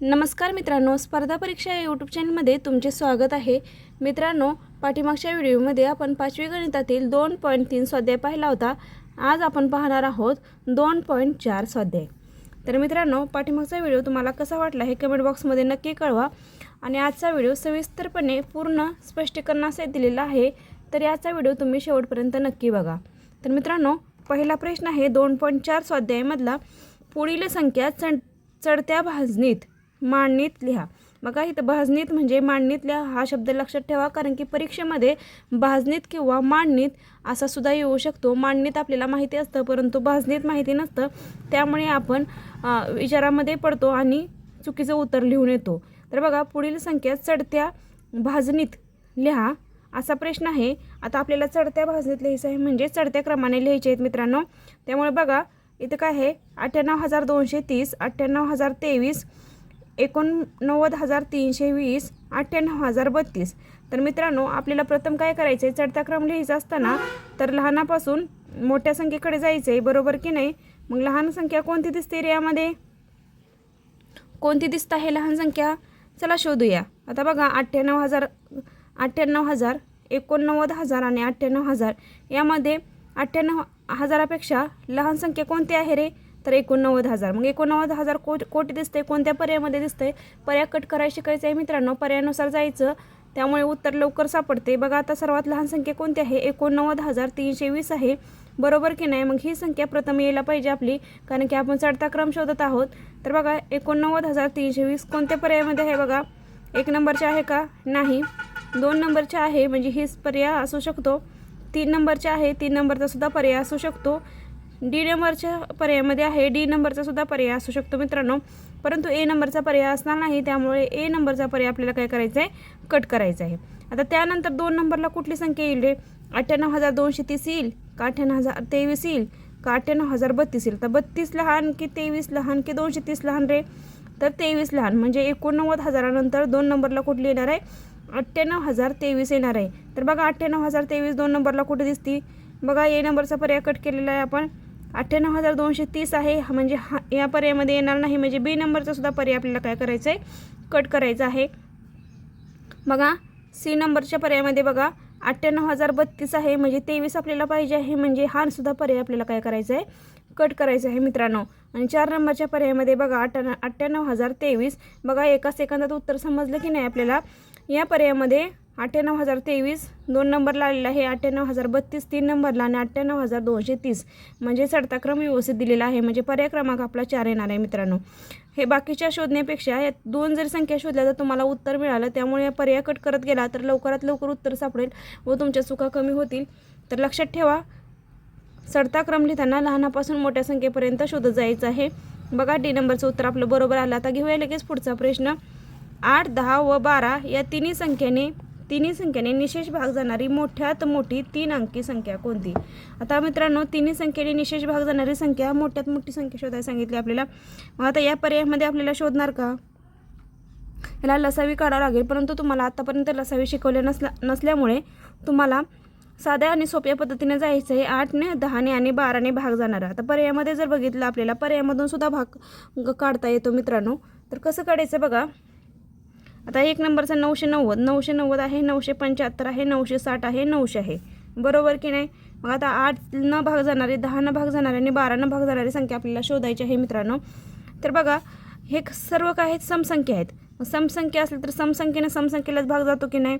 नमस्कार मित्रांनो स्पर्धा परीक्षा या यूट्यूब चॅनलमध्ये तुमचे स्वागत आहे. मित्रांनो पाठीमागच्या व्हिडिओमध्ये आपण पाचवी गणितातील दोन पॉईंट तीन स्वाध्याय पाहिला होता. आज आपण पाहणार आहोत दोन पॉईंट चार स्वाध्याय. तर मित्रांनो पाठीमागचा व्हिडिओ तुम्हाला कसा वाटला हे कमेंट बॉक्समध्ये नक्की कळवा. आणि आजचा व्हिडिओ सविस्तरपणे पूर्ण स्पष्टीकरणासहित दिलेला आहे. तर याचा व्हिडिओ तुम्ही शेवटपर्यंत नक्की बघा. तर मित्रांनो पहिला प्रश्न आहे दोन पॉईंट चार स्वाध्यायमधला पुढील संख्या चढ चढत्या भाजणीत मांडणीत लिहा. बघा इथं भाजणीत म्हणजे मांडणीत लिहा. हा शब्द लक्षात ठेवा कारण की परीक्षेमध्ये भाजणीत किंवा मांडणीत असा सुद्धा येऊ शकतो. मांडणीत आपल्याला माहिती असतं परंतु भाजणीत माहिती नसतं त्यामुळे आपण विचारामध्ये पडतो आणि चुकीचं उत्तर लिहून येतो. तर बघा पुढील संख्या चढत्या भाजणीत लिहा. असा प्रश्न आहे. आता आपल्याला चढत्या भाजणीत लिहायचं आहे म्हणजे चढत्या क्रमाने लिहायचे आहेत मित्रांनो. त्यामुळे बघा इथं काय आहे? अठ्ठ्याण्णव हजार दोनशे तीस अठ्ठ्याण्णव हजार तेवीस एकोणनव्वद हजार तीनशे वीस अठ्ठ्याण्णव हजार बत्तीस. तर मित्रांनो आपल्याला प्रथम काय करायचं आहे चढता क्रम लिहायचा असताना तर लहानापासून मोठ्या संख्येकडे जायचं आहे बरोबर की नाही? मग लहान संख्या कोणती दिसते रे यामध्ये? कोणती दिसत आहे लहान संख्या? चला शोधूया. आता बघा अठ्ठ्याण्णव हजार अठ्ठ्याण्णव हजार एकोणनव्वद हजार आणि अठ्ठ्याण्णव हजार. यामध्ये अठ्ठ्याण्णव हजारापेक्षा लहान संख्या कोणती आहे रे? तर एकोणनव्वद हजार. मग एकोणनव्वद हजार कोट कोटी दिसते कोणत्या पर्यायामध्ये दिसतंय? पर्याय कट करायला शिकायचं आहे मित्रांनो. पर्यायानुसार जायचं. त्यामुळे उत्तर लवकर सापडते. बघा आता सर्वात लहान संख्या कोणती आहे? एकोणनव्वद हजार तीनशे वीस आहे. बरोबर की नाही? मग ही संख्या प्रथम यायला पाहिजे आपली कारण की आपण चढता क्रम शोधत आहोत. तर बघा एकोणनव्वद हजार तीनशे वीस कोणत्या पर्यायामध्ये आहे बघा? एक नंबरचे आहे का? नाही. दोन नंबरचे आहे म्हणजे हीच पर्याय असू शकतो. तीन नंबरचे आहे तीन नंबरचा सुद्धा पर्याय असू शकतो. डी नंबरच्या पर्यायामध्ये आहे. डी नंबरचा सुद्धा पर्याय असू शकतो मित्रांनो. परंतु ए नंबरचा पर्याय असणार नाही त्यामुळे ए नंबरचा पर्याय आपल्याला काय करायचा आहे कट करायचा आहे आता त्यानंतर दोन नंबरला कुठली संख्या येईल रे? अठ्ठ्याण्णव हजार दोनशे तीस येईल का अठ्ठ्याण्णव हजार तेवीस येईल का अठ्ठ्याण्णव हजार बत्तीस येईल? तर बत्तीस लहान की तेवीस लहान की दोनशे तीस लहान रे? तर तेवीस लहान म्हणजे एकोणनव्वद हजारानंतर दोन नंबरला कुठली येणार आहे? अठ्ठ्याण्णव हजार तेवीस येणार आहे. तर बघा अठ्ठ्याण्णव हजार तेवीस दोन नंबरला कुठे दिसती? बघा ए नंबरचा पर्याय कट केलेला आहे आपण. अठ्ठ्याण्णव हजार दोनशे तीस आहे. म्हणजे हा या पर्यायामध्ये येणार नाही. म्हणजे बी नंबरचा सुद्धा पर्याय आपल्याला काय करायचं आहे कट करायचा आहे. बघा सी नंबरच्या पर्यायामध्ये बघा अठ्ठ्याण्णव हजार बत्तीस आहे. म्हणजे तेवीस आपल्याला पाहिजे आहे. म्हणजे हा सुद्धा पर्याय आपल्याला काय करायचा आहे कट करायचं आहे मित्रांनो. आणि चार नंबरच्या पर्यायामध्ये बघा अठ्ठ्याण्णव अठ्ठ्याण्णव हजार तेवीस. बघा एका सेकंदात उत्तर समजलं की नाही आपल्याला? या पर्यायामध्ये अठ्ठ्याण्णव हजार तेवीस दोन नंबरला आलेला आहे. अठ्ठ्याण्णव हजार बत्तीस तीन नंबरला आणि अठ्ठ्याण्णव हजार दोनशे तीस. म्हणजे चढता क्रम व्यवस्थित दिलेला आहे. म्हणजे पर्याय क्रमांक आपला चार येणार आहे मित्रांनो. हे बाकीच्या शोधण्यापेक्षा या दोन जर संख्या शोधल्या तर तुम्हाला उत्तर मिळालं. त्यामुळे या पर्याय कट करत गेला तर लवकरात लवकर उत्तर सापडेल व तुमच्या चुका कमी होतील. तर लक्षात ठेवा चढता क्रम लिहिताना लहानापासून मोठ्या संख्येपर्यंत शोधत जायचं आहे. बघा डी नंबरचं उत्तर आपलं बरोबर आलं. आता घेऊया लगेच पुढचा प्रश्न. आठ दहा व बारा या तिन्ही संख्येने तिन्ही संख्येने निशेष भाग जाणारी मोठ्यात मोठी तीन अंकी संख्या कोणती? आता मित्रांनो तिन्ही संख्येने निशेष भाग जाणारी संख्या मोठ्यात मोठी संख्या शोधायला सांगितली आपल्याला. मग आता या पर्यायामध्ये आपल्याला शोधणार का? याला लसावी काढावं लागेल परंतु तुम्हाला आतापर्यंत लसावी शिकवले नसल्या नसल्यामुळे तुम्हाला साध्या आणि सोप्या पद्धतीने जायचं आहे. आठने दहाने आणि बाराने भाग जाणार आता पर्यायामध्ये जर बघितलं आपल्याला पर्यायामधून सुद्धा भाग काढता येतो मित्रांनो. तर कसं काढायचं बघा. आता एक नंबरचा नऊशे नव्वद नऊशे नव्वद आहे नऊशे पंच्याहत्तर आहे नऊशे साठ आहे नऊशे आहे. बरोबर की नाही? मग आता आठ न भाग जाणारे दहा न भाग जाणारे आणि बारा न भाग जाणारी संख्या आपल्याला शोधायची आहे मित्रांनो. तर बघा हे सर्व काय आहेत? समसंख्या आहेत. समसंख्या असली तर समसंख्येनं समसंख्येलाच भाग जातो की नाही?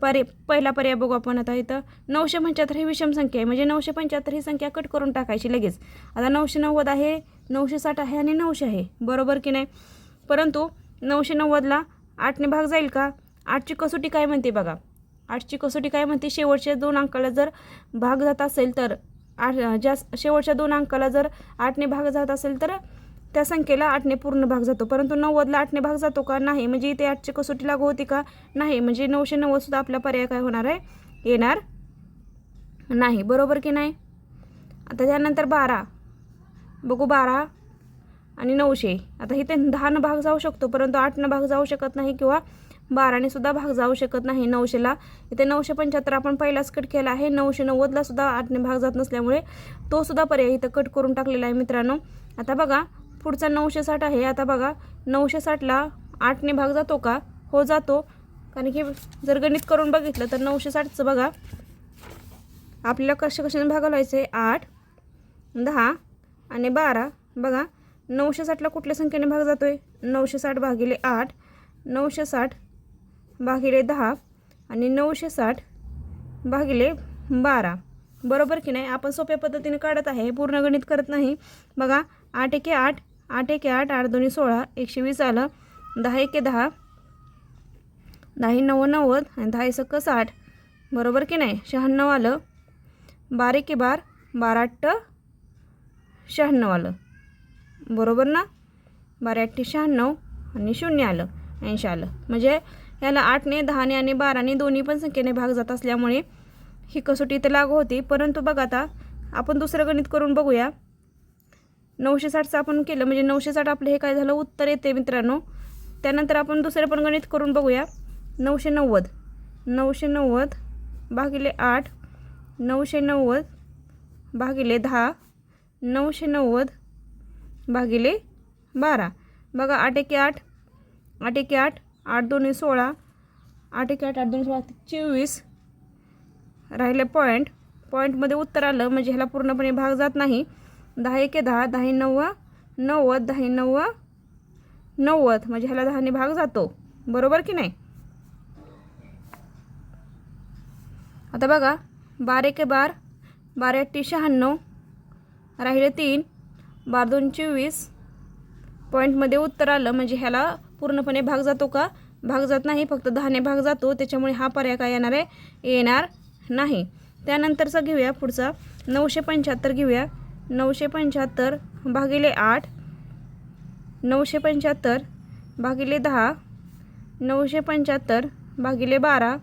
पर्य पहिला पर्याय बघू आपण आता इथं. नऊशे पंच्याहत्तर ही विषम संख्या आहे. म्हणजे नऊशे पंच्याहत्तर ही संख्या कट करून टाकायची लगेच. आता नऊशे नव्वद आहे नऊशे साठ आहे आणि नऊशे आहे. बरोबर की नाही? परंतु नऊशे नव्वदला आठने भाग जाईल का? आठची कसोटी काय म्हणते बघा? आठची कसोटी काय म्हणते? शेवटच्या दोन अंकाला जर भाग जात असेल तर आठ ज्या शेवटच्या दोन अंकाला जर आठने भाग जात असेल तर त्या संख्येला आठने पूर्ण भाग जातो. परंतु नव्वदला आठने भाग जातो का? नाही. म्हणजे इथे आठची कसोटी लागू होती का? नाही. म्हणजे नऊशे नव्वद सुद्धा आपला पर्याय काय होणार आहे? येणार नाही. बरोबर की नाही? आता त्यानंतर बारा. बघू बारा. आणि नऊशे. आता इथे दहानं भाग जाऊ शकतो परंतु आठनं भाग जाऊ शकत नाही किंवा बाराने सुद्धा भाग जाऊ शकत नाही नऊशेला इथे नऊशे पंच्याहत्तर आपण पहिलाच कट केला आहे. नऊशे नव्वदला सुद्धा आठने भाग जात नसल्यामुळे तो सुद्धा पर्याय इथं कट करून टाकलेला आहे मित्रांनो. आता बघा पुढचा नऊशे साठ आहे. आता बघा नऊशे साठला आठने भाग जातो का? हो जातो. कारण की जर गणित करून बघितलं तर नऊशे साठचं बघा आपल्याला कशा कशाने भागायला लावायचं? आहे आठ दहा आणि बारा. बघा नऊशे साठला कुठल्या संख्येने भाग जातो आहे नऊशे साठ भागिले आठ नऊशे साठ भागिले दहा आणि नऊशे साठ भागिले बारा. बरोबर की नाही? आपण सोप्या पद्धतीने काढत आहे पूर्ण गणित करत नाही. बघा आठ एके आठ आठ एके आठ आठ दोन्ही सोळा एकशे वीस आलं. दहा एके दहा दहा नव्व नव्वद आणि दहा सक्क साठ. बरोबर की नाही? शहाण्णव आलं. बारा एके बार बारा अट्ट शहाण्णव आलं. बरोबर ना? बारा अठ्ठे शहाण्णव आणि शून्य आलं ऐंशी आलं. म्हणजे याला आठने दहाने आणि बाराने दोन्ही पण संख्येने भाग जात असल्यामुळे ही कसोटी इथे लागू होती. परंतु बघा आता आपण दुसरं गणित करून बघूया. नऊशे साठचं आपण केलं म्हणजे नऊशे साठ आपलं हे काय झालं? उत्तर येते मित्रांनो. त्यानंतर आपण दुसरं पण गणित करून बघूया. नऊशे नव्वद. नऊशे नव्वद भागिले आठ. नऊशे नव्वद भागिले दहा. नऊशे नव्वद भागिले बारा. बघा आठ एके आठ आठ एके आठ आठ दोन्ही सोळा आठ एके आठ आठ दोन्ही सोळा चोवीस. राहिले पॉईंट पॉईंटमध्ये उत्तर आलं म्हणजे ह्याला पूर्णपणे भाग जात नाही. दहा एके दहा दहा नव्वा नव्वद दहा नव्वा नव्वद. म्हणजे ह्याला दहाने भाग जातो. बरोबर की नाही? आता बघा बारा एके बार बारा अठ्ठी शहाण्णव राहिले तीन. बार दोन चोवीस पॉईंटमध्ये उत्तर आलं. म्हणजे ह्याला पूर्णपणे भाग जातो का? भाग जात नाही. फक्त दहाने भाग जातो. त्याच्यामुळे हा पर्याय काय येणार आहे? येणार नाही. त्यानंतरचा घेऊया पुढचा. नऊशे पंच्याहत्तर घेऊया. नऊशे पंच्याहत्तर भागिले आठ. नऊशे पंच्याहत्तर भागिले दहा. नऊशे पंच्याहत्तर भागिले बारा.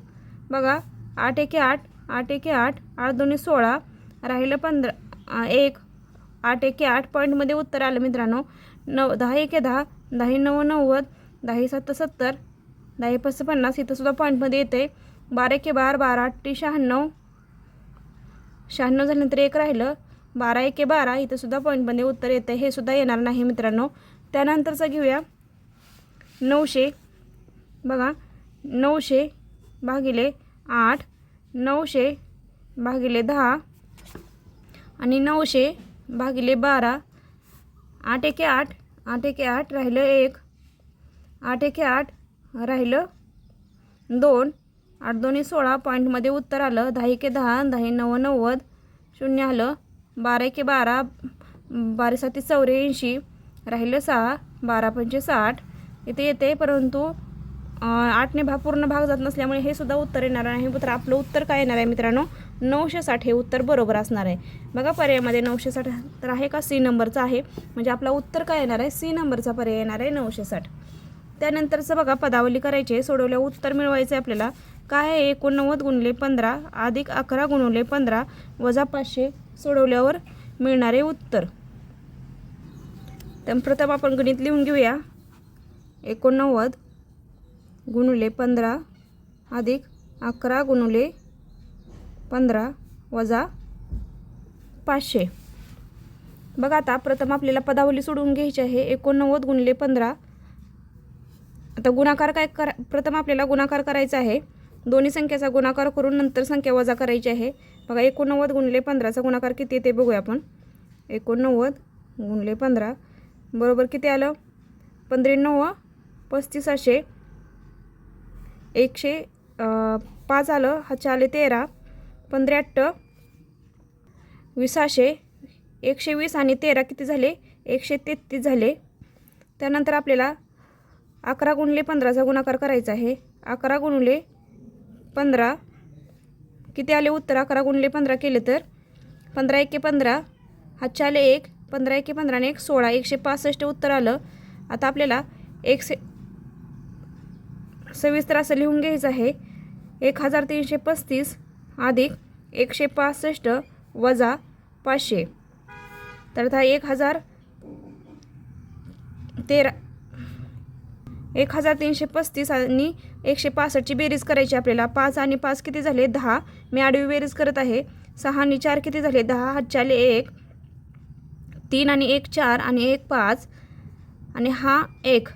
बघा आठ एके आठ आठ एके आठ आठ दोन्ही सोळा. राहिलं पंधरा एक आठ एके आठ पॉईंटमध्ये उत्तर आलं मित्रांनो. नऊ दहा एके दहा दहा नऊ नव्वद दहा सात सत्तर दहा पाच पन्नास इथं सुद्धा पॉईंटमध्ये येते. बारा एके बार बारा आठ शहाण्णव. शहाण्णव झाल्यानंतर एक राहिलं. बारा एके बारा इथंसुद्धा पॉईंटमध्ये उत्तर येतं. हे सुद्धा येणार नाही मित्रांनो. त्यानंतरचं घेऊया. नऊशे बघा नऊशे भागिले आठ नऊशे भागिले दहा आणि नऊशे भागिले बारा. आठ एके आठ. आठ एके आठ राहिलं एक. आठ एके आठ राहिलं दोन. आठ दोन्ही सोळा. पॉईंटमध्ये उत्तर आलं. दहा एके दहा दहा नव्वद नव्वद. शून्य आलं. बारा एके बारा. बारा साती चौऱ्याऐंशी. राहिलं सहा. बारा पंचे साठ. इथे येते. परंतु आठने भाग पूर्ण भाग जात नसल्यामुळे हे सुद्धा उत्तर येणार नाही. तर आपलं उत्तर काय येणार आहे मित्रांनो? नऊशे साठ हे उत्तर बरोबर असणार आहे. बघा पर्यायामध्ये नऊशे साठ तर आहे का? सी नंबरचा आहे. म्हणजे आपला उत्तर काय येणार आहे? सी नंबरचा पर्याय येणार आहे नऊशे साठ. त्यानंतरचं बघा पदावली करायची आहे. सोडवल्यावर उत्तर मिळवायचं आहे आपल्याला. काय आहे? एकोणनव्वद गुणले पंधरा अधिक अकरा गुणवले पंधरा वजा पाचशे सोडवल्यावर मिळणारे उत्तर. तर प्रथम आपण गणित लिहून घेऊया. एकोणनव्वद गुणुले पंधरा अधिक अकरा गुणुले पंधरा वजा पाचशे. बघा आता प्रथम आपल्याला पदावली सोडवून घ्यायची आहे. एकोणनव्वद गुणले पंधरा. आता गुणाकार काय करा प्रथम आपल्याला गुणाकार करायचा आहे. दोन्ही संख्येचा गुणाकार करून नंतर संख्या वजा करायची आहे. बघा एकोणनव्वद गुणले पंधराचा गुणाकार किती येते बघूया आपण. एकोणनव्वद गुणले पंधरा. बरोबर किती आलं? पंधऱ्याण्णव पस्तीसाशे. एकशे पाच आलं. हातचे आले तेरा. पंधऱ्याहत्तर विसाशे एकशे वीस आणि तेरा किती झाले? एकशे तेहतीस झाले. त्यानंतर आपल्याला अकरा गुणले पंधराचा गुणाकार करायचा आहे. अकरा गुणले पंधरा. किती आले उत्तर? अकरा गुणले पंधरा केले तर? पंधरा एके पंधरा. हातचे आले एक. पंधरा एके पंधरा आणि एक सोळा. एकशे पासष्ट उत्तर आलं. आता आपल्याला एकशे सविस्तर असं लिहून घ्यायचं आहे. एक हजार तीनशे पस्तीस अधिक एकशे पासष्ट वजा पाचशे. तर आता एक हजार तेरा एक हजार तीनशे पस्तीस आणि एकशे पासष्टची बेरीज करायची आपल्याला. पाच आणि पाच किती झाले? दहा. मी आडवी बेरीज करत आहे. सहा आणि चार किती झाले? दहा. हातचे एक. तीन आणि एक चार आणि एक पाच. आणि हा एक.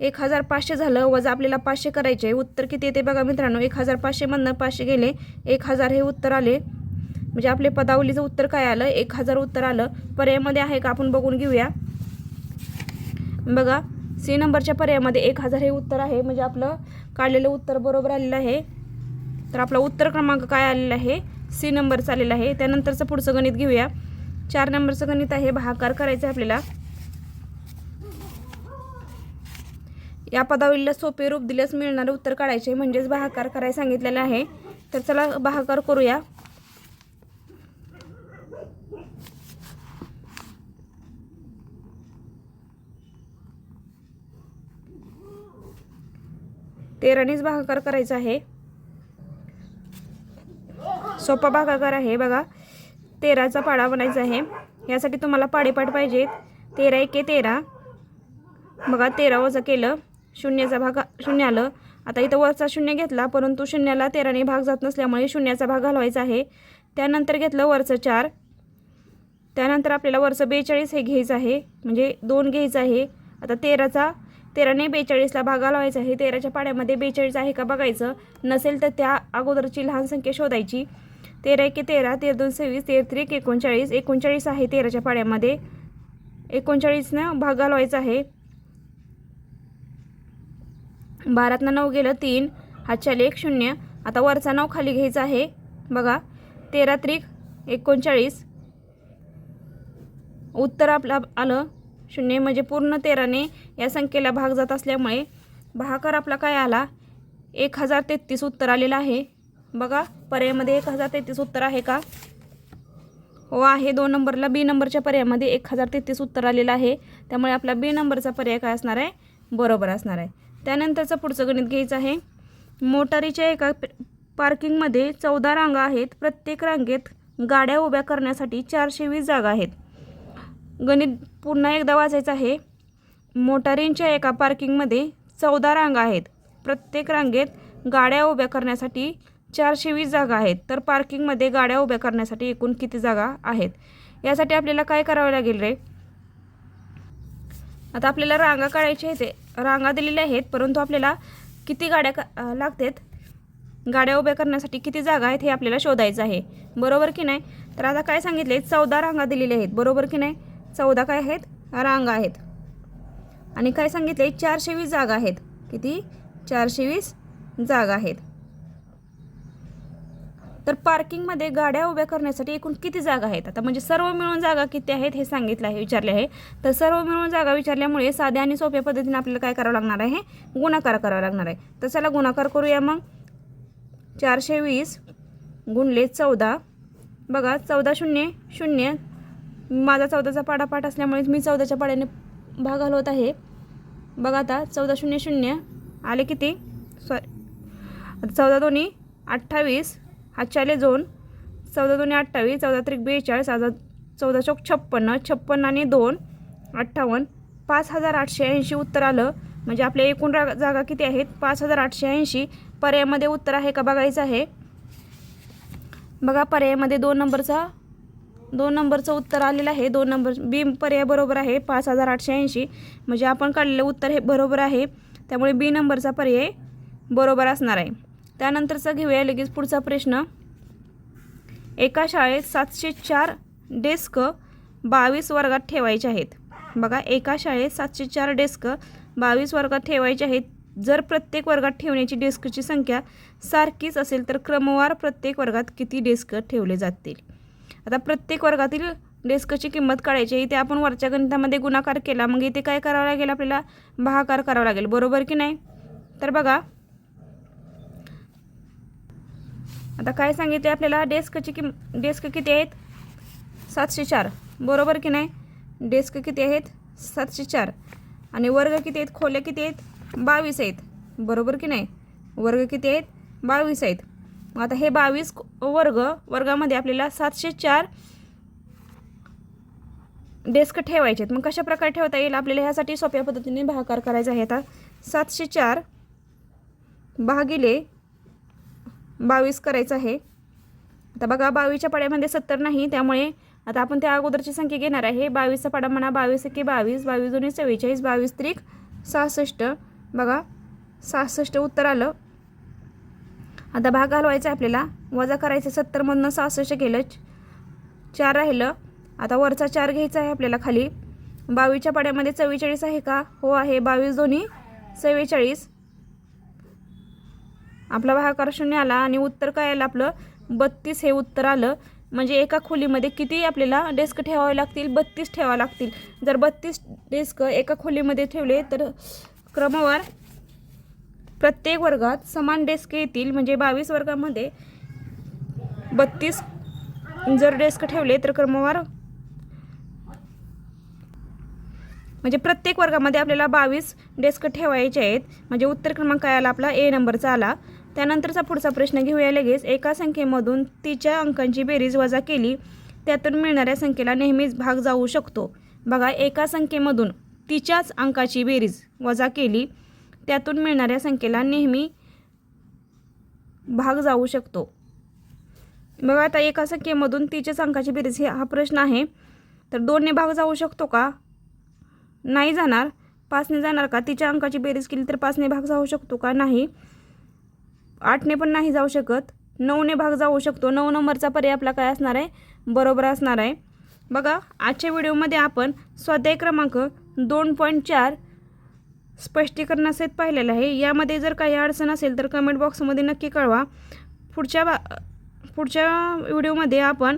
एक हजार पाचशे झालं वजा आपल्याला पाचशे करायचे उत्तर किती येते बघा मित्रांनो एक हजार पाचशेमधनं पाचशे गेले. एक हजार हे उत्तर आले. म्हणजे आपले पदावलीचं उत्तर काय आलं? एक हजार उत्तर आलं. पर्यायामध्ये आहे का? आपण बघून घेऊया. बघा सी नंबरच्या पर्यायामध्ये एक हजार हे उत्तर आहे. म्हणजे आपलं काढलेलं उत्तर बरोबर आलेलं आहे. तर आपला उत्तर क्रमांक काय आलेला आहे? सी नंबरचं आलेला आहे. त्यानंतरचं पुढचं गणित घेऊया. चार नंबरचं गणित आहे. भाकार करायचं आहे आपल्याला. या पदावलीला सोपे रूप दिल्यास मिळणारे उत्तर काढायचे म्हणजेच भागाकार करायला सांगितलेलं आहे. तर चला भागाकार करूया. तेरानेच भागाकार करायचा आहे. सोपा भागाकार आहे बघा. तेराचा पाडा बनायचा आहे. यासाठी तुम्हाला पाडेपाठ पाहिजेत. तेरा एके तेरा. बघा तेरा वजा केलं. शून्याचा भाग शून्य आलं. आता इथं वरचा शून्य घेतला परंतु शून्याला तेराने भाग जात नसल्यामुळे शून्याचा भाग घालवायचा आहे. त्यानंतर घेतलं वरचं चार. त्यानंतर आपल्याला वरचं बेचाळीस हे घ्यायचं आहे. म्हणजे दोन घ्यायचं आहे. आता तेराचा तेराने बेचाळीसला भाग घालवायचा आहे. तेराच्या पाड्यामध्ये बेचाळीस आहे का बघायचं. नसेल तर त्या अगोदरची लहान संख्या शोधायची. तेरा एके तेरा तेर दोन सव्वीस तेरा त्रिक एकोणचाळीस. एकोणचाळीस आहे तेराच्या पाड्यामध्ये. एकोणचाळीसनं भाग घालवायचा आहे. बारातनं नऊ गेलं तीन. हातच्याला एक शून्य. आता वरचा नऊ खाली घ्यायचा आहे. बघा तेरा त्रिक एकोणचाळीस. उत्तर आपलं आलं शून्य म्हणजे पूर्ण तेराने या संख्येला भाग जात असल्यामुळे भाकर आपला काय आला? एक हजार तेहतीस उत्तर आलेलं आहे. बघा पर्यायामध्ये एक हजार तेहतीस उत्तर आहे का? हो आहे. दोन नंबरला बी नंबरच्या पर्यायामध्ये एक हजार तेहतीस उत्तर आलेलं आहे. त्यामुळे आपला बी नंबरचा पर्याय काय असणार आहे? बरोबर असणार आहे. त्यानंतरचं पुढचं गणित घ्यायचं आहे. मोटारीच्या एका पार्किंगमध्ये चौदा रांगा आहेत. प्रत्येक रांगेत गाड्या उभ्या करण्यासाठी चारशे वीस जागा आहेत. गणित पुन्हा एकदा वाचायचं आहे. मोटारींच्या एका पार्किंगमध्ये चौदा रांगा आहेत. प्रत्येक रांगेत गाड्या उभ्या करण्यासाठी चारशे वीस जागा आहेत. तर पार्किंगमध्ये गाड्या उभ्या करण्यासाठी एकूण किती जागा आहेत? यासाठी आपल्याला काय करावं लागेल रे? आता आपल्याला रांगा काढायच्या आहेत रांगा दिलेल्या आहेत परंतु आपल्याला किती गाड्या का लागतात? गाड्या उभ्या करण्यासाठी किती जागा आहेत हे आपल्याला शोधायचं आहे. बरोबर की नाही? तर आता काय सांगितले चौदा रांगा दिलेल्या आहेत. बरोबर की नाही? चौदा काय आहेत? रांगा आहेत. आणि काय सांगितले चारशे वीस जागा आहेत. किती? चारशे वीस जागा आहेत. तर पार्किंगमध्ये गाड्या उभ्या करण्यासाठी एकूण किती जागा आहेत? आता म्हणजे सर्व मिळून जागा किती आहेत हे सांगितलं आहे विचारले आहे. तर सर्व मिळून जागा विचारल्यामुळे साध्या आणि सोप्या पद्धतीने आपल्याला काय करावं लागणार आहे? गुणाकार करावा लागणार आहे. तर चला गुणाकार करूया मग. चारशे वीस गुणले चौदा. बघा चौदा शून्य शून्य. माझा चौदाचा पाडापाठ असल्यामुळे मी चौदाच्या पाड्याने भाग घालवत आहे. बघा आता चौदा शून्य शून्य. आले किती? सॉरी. चौदा दोन्ही अठ्ठावीस. हातच्याले दोन चौदा दोन्ही अठ्ठावीस चौदा त्रिक बेचाळीस चौदा चौदा चौक छप्पन्न छप्पन्न आणि दोन अठ्ठावन्न. पाच हजार आठशे ऐंशी उत्तर आलं. म्हणजे आपल्या एकूण रा जागा किती आहेत? पाच हजार आठशे ऐंशी. पर्यायामध्ये उत्तर आहे का बघायचं आहे? बघा पर्यायामध्ये दोन नंबरचा दोन नंबरचं उत्तर आलेलं आहे. दोन नंबर बी पर्याय बरोबर आहे. पाच हजार आठशे ऐंशी. म्हणजे आपण काढलेलं उत्तर हे बरोबर आहे. त्यामुळे बी नंबरचा पर्याय बरोबर असणार आहे. त्यानंतरचा घेऊया लगेच पुढचा प्रश्न. एका शाळेत सातशे चार डेस्क बावीस वर्गात ठेवायचे आहेत. बघा एका शाळेत सातशे चार डेस्क बावीस वर्गात ठेवायचे आहेत. जर प्रत्येक वर्गात ठेवण्याची डेस्कची संख्या सारखीच असेल तर क्रमवार प्रत्येक वर्गात किती डेस्क ठेवले जातील? आता प्रत्येक वर्गातील डेस्कची किंमत काढायची इथे आपण वरच्या गणितामध्ये गुणाकार केला. मग इथे काय करावं लागेल आपल्याला? भागाकार करावा लागेल. बरोबर की नाही? तर बघा आता काय सांगितले आपल्याला? डेस्कची किम डेस्क किती आहेत? सातशे चार. बरोबर की नाही? डेस्क किती आहेत? सातशे चार. आणि वर्ग किती आहेत? खोल्या किती आहेत? बावीस आहेत. बरोबर की नाही? वर्ग किती आहेत? बावीस आहेत. मग आता हे बावीस वर्ग वर्गामध्ये आपल्याला सातशे चार डेस्क ठेवायचे आहेत. मग कशा प्रकारे ठेवता येईल? आपल्याला ह्यासाठी सोप्या पद्धतीने भागाकार करायचा आहे. आता सातशे चार भागिले बावीस करायचं आहे. आता बघा बावीसच्या पाड्यामध्ये सत्तर नाही त्यामुळे आता आपण त्या अगोदरची संख्या घेणार आहे. बावीसचा पाडा म्हणा बावीस एके बावीस बावीस दोन्ही चव्वेचाळीस बावीस त्रिक सहासष्ट. बघा सहासष्ट उत्तर आलं. आता भाग घालवायचा आहे आपल्याला. वजा करायचं सत्तरमधनं सहासष्ट केलं चार राहिलं. आता वरचा चार घ्यायचा आहे आपल्याला खाली. बावीसच्या पाड्यामध्ये चव्वेचाळीस आहे का? हो आहे. बावीस दोन्ही चव्वेचाळीस. आपला भागाकार शून्य आला आणि उत्तर काय आलं आपलं? बत्तीस हे उत्तर आलं. म्हणजे एका खोलीमध्ये किती आपल्याला डेस्क ठेवावे लागतील? बत्तीस ठेवावे लागतील. जर बत्तीस डेस्क एका खोलीमध्ये ठेवले तर क्रमवार प्रत्येक वर्गात समान डेस्क येतील. म्हणजे बावीस वर्गामध्ये बत्तीस जर डेस्क ठेवले तर क्रमवार म्हणजे प्रत्येक वर्गामध्ये आपल्याला बावीस डेस्क ठेवायचे आहेत. म्हणजे उत्तर क्रमांक काय आला? आपला ए नंबरचा आला. त्यानंतरचा पुढचा प्रश्न घेऊया लगेच. एका संख्येमधून तिच्या अंकांची बेरीज वजा केली त्यातून मिळणाऱ्या संख्येला नेहमीच भाग जाऊ शकतो. बघा एका संख्येमधून तिच्याच अंकाची बेरीज वजा केली त्यातून मिळणाऱ्या संख्येला नेहमी भाग जाऊ शकतो. बघा आता एका संख्येमधून तिच्याच अंकाची बेरीज हे हा प्रश्न आहे. तर दोनने भाग जाऊ शकतो का? नाही जाणार. पाचने जाणार का? तिच्या अंकाची बेरीज केली तर पाचने भाग जाऊ शकतो का? नाही. आठने पण नाही जाऊ शकत. नऊने भाग जाऊ शकतो. नऊ नंबरचा पर्याय आपला काय असणार आहे? बरोबर असणार आहे. बघा आजच्या व्हिडिओमध्ये आपण स्वाध्याय क्रमांक दोन पॉईंट चार स्पष्टीकरणासहित पाहिलेलं आहे. यामध्ये जर काही अडचण असेल तर कमेंट बॉक्समध्ये नक्की कळवा. पुढच्या बा पुढच्या व्हिडिओमध्ये आपण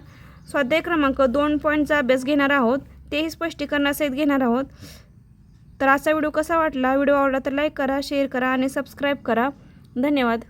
स्वाध्याय क्रमांक दोन पॉईंटचा अभ्यास घेणार आहोत. तेही स्पष्टीकरणासहित घेणार आहोत. तर असा व्हिडिओ कसा वाटला? व्हिडिओ आवडला तर लाईक करा शेअर करा आणि सबस्क्राईब करा. धन्यवाद.